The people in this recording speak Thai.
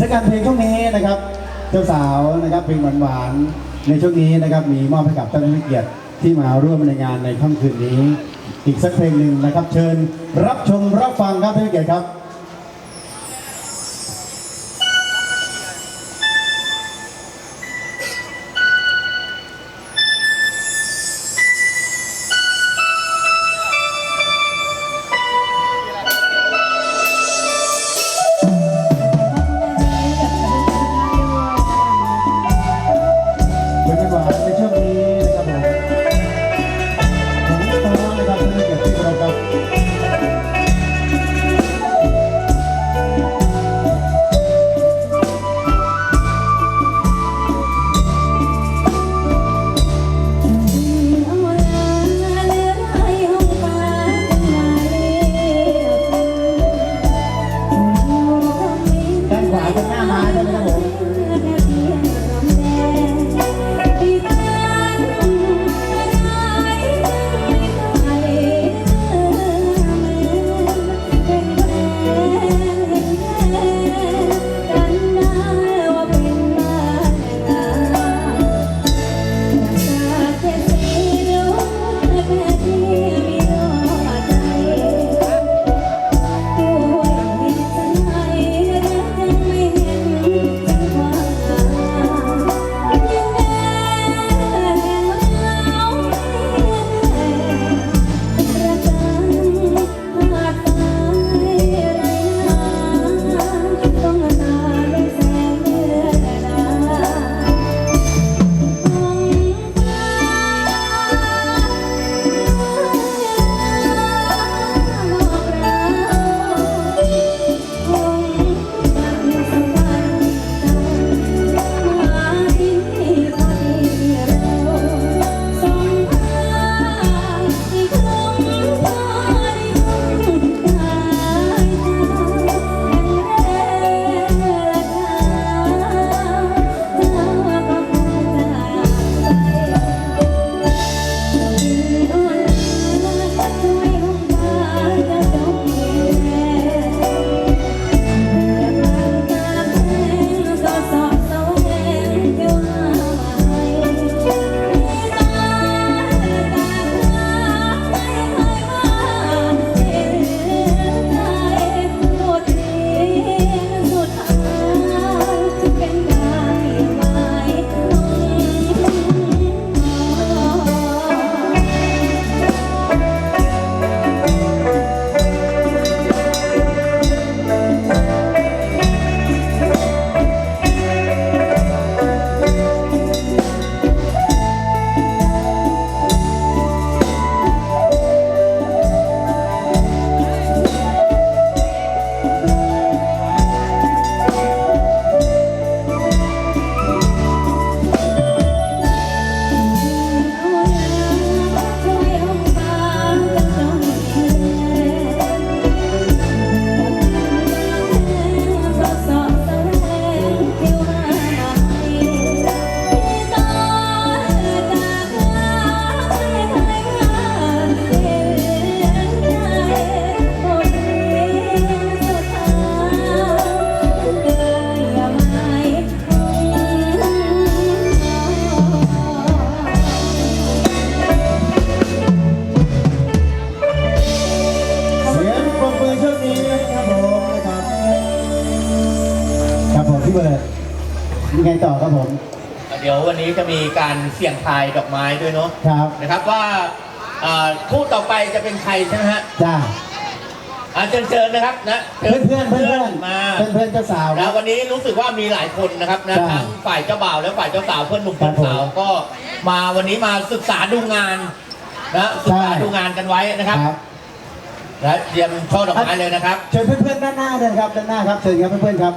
สักการเพลงช่วงนี้นะครับเจ้าสาวนะครับเพลงหวานๆในช่วงนี้นะครับมีมอบให้กับท่านผู้เกียรติที่มาร่วมในงานในค่ำคืนนี้ อีกสักเพลงหนึ่งนะครับ เชิญรับชมรับฟังครับท่านผู้เกียรติครับ ครับผม เดี๋ยววันนี้จะมีการเสี่ยงทายดอกไม้ด้วยเนาะครับนะครับว่าอ่าคู่ต่อไปจะเป็นใครใช่ไหมฮะจ้าอ่าเชิญเชิญนะครับนะชิเพื่อญนเพื่อนเพื่อนเพื่อนมาเพื่อนเพื่อนเจ้าสาวคแล้รัวบวันนี้รู้สึกว่ามีหลายคนนะครับนะใช่ทั้งฝ่ายเจ้าบ่าวและฝ่ายเจ้าสาวเพื่อนหนุ่มครัเพื่อบนผมสาวก็มาวันนี้มาศึกษาดูงานนะศึกษาใช่ ดูงานกันไว้นะครับครับ และเตรียมช่อดอกไม้เลยนะครับ เชิญเพื่อนเพื่อนๆด้านหน้าเลยนะครับด้านหน้าครับเชิญครับเพื่อนเพื่อนๆครับ